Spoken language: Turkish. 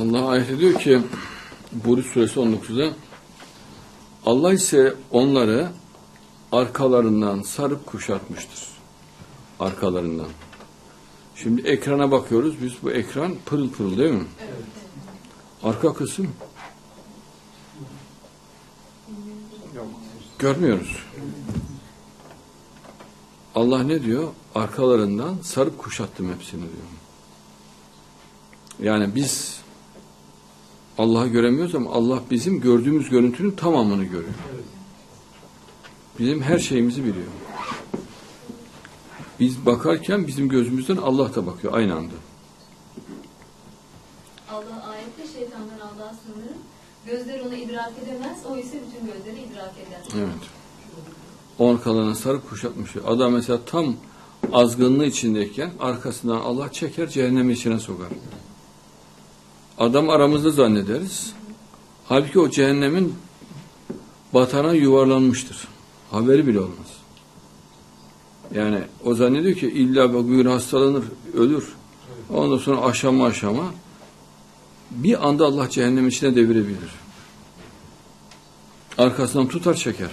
Allah ayet ediyor ki Buruç suresi 19'da Allah ise onları arkalarından sarıp kuşatmıştır. Arkalarından. Şimdi ekrana bakıyoruz. Biz bu ekran pırıl pırıl değil mi? Arka kısım görmüyoruz. Allah ne diyor? Arkalarından sarıp kuşattım hepsini diyor. Yani biz Allah'ı göremiyoruz ama Allah bizim gördüğümüz görüntünün tamamını görüyor. Bizim her şeyimizi biliyor. Biz bakarken bizim gözümüzden Allah da bakıyor aynı anda. Allah ayette şeytandan Allah'a sığınırım. Gözler onu idrak edemez, o ise bütün gözleri idrak eder. Evet. O arkalarına sarıp kuşatmış. Adam mesela tam azgınlığı içindeyken arkasından Allah çeker cehennemin içine sokar. Adam aramızda zannederiz. Halbuki o cehennemin batana yuvarlanmıştır. Haberi bile olmaz. Yani o zannediyor ki illa bugün hastalanır, ölür. Ondan sonra aşama aşama bir anda Allah cehennem içine devirebilir. Arkasından tutar çeker.